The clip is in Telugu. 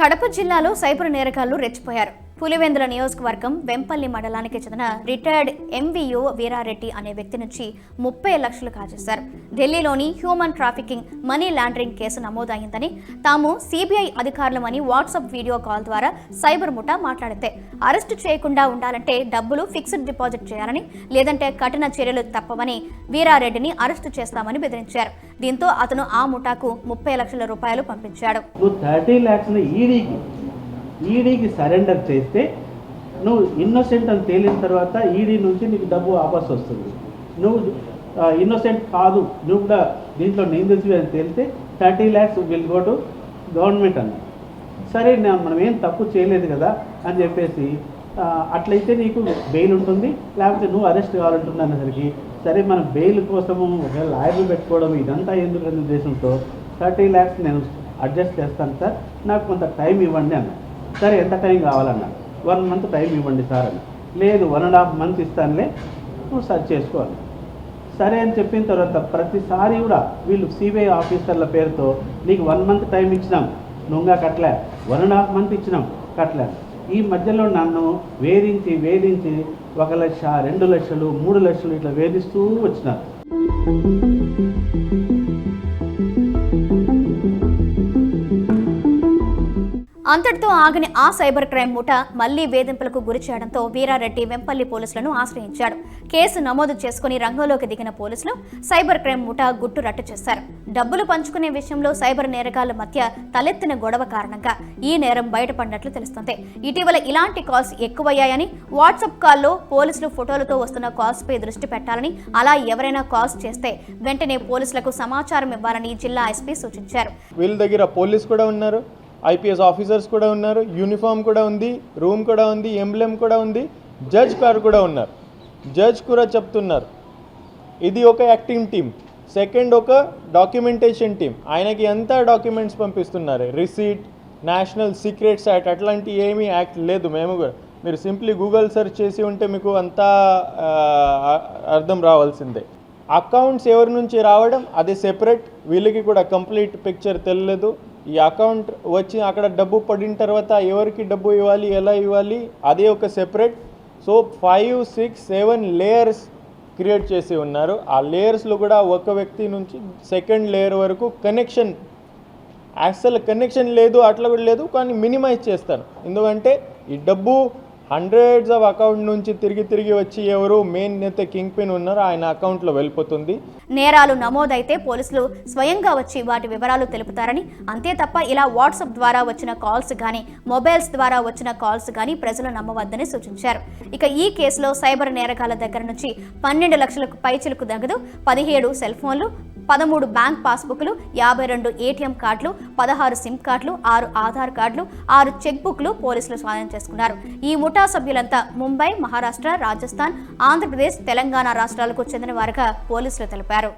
కడప జిల్లాలో సైబర్ నేరగాళ్ళు రెచ్చిపోయారు. పులివెందుల నియోజకవర్గం వెంపల్లి మండలానికి చెందిన రిటైర్డ్ ఎంవీఓ వీరారెడ్డి అనే వ్యక్తి నుంచి ముప్పై లక్షలు కాజేశారు. ఢిల్లీలోని human trafficking money laundering case నమోదైందని తాము సిబిఐ అధికారులమని వాట్సాప్ వీడియో కాల్ ద్వారా సైబర్ ముఠా మాట్లాడితే అరెస్టు చేయకుండా ఉండాలంటే డబ్బులు ఫిక్స్డ్ డిపాజిట్ చేయాలని లేదంటే కఠిన చర్యలు తప్పవని వీరారెడ్డిని అరెస్టు చేస్తామని బెదిరించారు. దీంతో అతను ఆ ముఠాకు ముప్పై లక్షల రూపాయలు పంపించాడు. ఈడీకి సరెండర్ చేస్తే నువ్వు ఇన్నోసెంట్ అని తేలిన తర్వాత ఈడీ నుంచి నీకు డబ్బు వాపస్ వస్తుంది. నువ్వు ఇన్నోసెంట్ కాదు నువ్వు కూడా దీంట్లో నిందితువి అని తేలితే thirty lakhs will go to government అన్న సరే మనం ఏం తప్పు చేయలేదు కదా అని చెప్పేసి అట్లయితే నీకు బెయిల్ ఉంటుంది లేకపోతే నువ్వు అరెస్ట్ కావాలంటుంది అనేసరికి సరే మనం బెయిల్ కోసము ఒకవేళ లాయర్లు పెట్టుకోవడం ఇదంతా ఎందుకు అనే ఉద్దేశంతో థర్టీ ల్యాక్స్ నేను అడ్జస్ట్ చేస్తాను సార్ నాకు కొంత టైం ఇవ్వండి అన్న సరే ఎంత టైం కావాలన్న? వన్ మంత్ టైం ఇవ్వండి సార్ అని. లేదు వన్ అండ్ హాఫ్ మంత్ ఇస్తానులే నువ్వు సర్చ్ చేసుకోవాలి సరే అని చెప్పిన తర్వాత ప్రతిసారి కూడా వీళ్ళు సిబిఐ ఆఫీసర్ల పేరుతో నీకు వన్ మంత్ టైం ఇచ్చినాం నువ్వుగా కట్టలే. వన్ అండ్ హాఫ్ మంత్ ఇచ్చినాం కట్టలే. ఈ మధ్యలో నన్ను వేధించి వేధించి ఒక లక్ష రెండు లక్షలు మూడు లక్షలు ఇట్లా వేధిస్తూ వచ్చినారు. అంతటితో ఆగని ఆ సైబర్ క్రైమ్ ముఠ మళ్ళీ వేధింపులకు గురి చేయడంతో వీరారెడ్డి వెంపల్లి పోలీసులను ఆశ్రయించాడు. కేసు నమోదు చేసుకుని రంగంలోకి దిగిన పోలీసులు సైబర్ క్రైమ్ ముఠ గుట్టు రట్టు చేశారు. డబ్బులు పంచుకునే విషయంలో సైబర్ నేరగాళ్ళ మధ్య తలెత్తిన గొడవ కారణంగా ఈ నేరం బయటపడినట్లు తెలుస్తుంది. ఇటీవల ఇలాంటి కాల్స్ ఎక్కువయ్యాయని వాట్సాప్ కాల్లో పోలీసులు ఫోటోలతో వస్తున్న కాల్స్ పై దృష్టి పెట్టాలని అలా ఎవరైనా కాల్స్ చేస్తే వెంటనే పోలీసులకు సమాచారం ఇవ్వాలని జిల్లా ఎస్పీ సూచించారు. వీళ్ళ దగ్గర పోలీసు కూడా ఉన్నారు? ఐపీఎస్ ఆఫీసర్స్ కూడా ఉన్నారు యూనిఫామ్ కూడా ఉంది రూమ్ కూడా ఉంది ఎంబ్లెమ్ కూడా ఉంది జడ్జ్ గారు కూడా ఉన్నారు. జడ్జ్ కూడా చెప్తున్నారు ఇది ఒక యాక్టింగ్ టీమ్ సెకండ్ ఒక డాక్యుమెంటేషన్ టీం. ఆయనకి ఎంత డాక్యుమెంట్స్ పంపిస్తున్నారు? రిసీట్ నేషనల్ సీక్రెట్స్ యాక్ట్ అట్లాంటి ఏమీ యాక్ట్ లేదు. మేము కూడా మీరు సింప్లీ గూగుల్ సెర్చ్ చేసి ఉంటే మీకు అంతా అర్థం రావాల్సిందే. అకౌంట్స్ ఎవరి నుంచి రావడం? అది సెపరేట్ వీళ్ళకి కూడా కంప్లీట్ పిక్చర్ తెలియలేదు. ఈ అకౌంట్ వచ్చి అక్కడ డబ్బు పడిన తర్వాత ఎవరికి డబ్బు ఇవ్వాలి ఎలా ఇవ్వాలి అదే ఒక separate so five six seven layers create చేసి ఉన్నారు. ఆ లేయర్స్లో కూడా ఒక వ్యక్తి నుంచి సెకండ్ లేయర్ వరకు కనెక్షన్ అసలు కనెక్షన్ లేదు అట్లా కూడా లేదు కానీ మినిమైజ్ చేస్తారు. ఎందుకంటే ఈ డబ్బు హండ్రెడ్స్ ఆఫ్ అకౌంట్ నుంచి తిరిగి తిరిగి వచ్చి ఎవరు మెయిన్ అయితే కింగ్ పిన్ ఉన్నారో ఆయన అకౌంట్లో వెళ్ళిపోతుంది. నేరాలు నమోదైతే పోలీసులు స్వయంగా వచ్చి వాటి వివరాలు తెలుపుతారని అంతే తప్ప ఇలా వాట్సాప్ ద్వారా వచ్చిన కాల్స్ కానీ మొబైల్స్ ద్వారా వచ్చిన కాల్స్ కానీ ప్రజలు నమ్మవద్దని సూచించారు. ఇక ఈ కేసులో సైబర్ నేరగాల దగ్గర నుంచి పన్నెండు లక్షలకు పైచిలకు దగ్గదు పదిహేడు సెల్ ఫోన్లు పదమూడు బ్యాంక్ పాస్బుక్లు యాభై రెండు ఏటీఎం కార్డులు పదహారు సిమ్ కార్డులు ఆరు ఆధార్ కార్డులు ఆరు చెక్ బుక్లు పోలీసులు స్వాధీనం చేసుకున్నారు. ఈ ముఠా సభ్యులంతా ముంబై మహారాష్ట్ర రాజస్థాన్ ఆంధ్రప్రదేశ్ తెలంగాణ రాష్ట్రాలకు చెందిన వారుగా పోలీసులు తెలిపారు.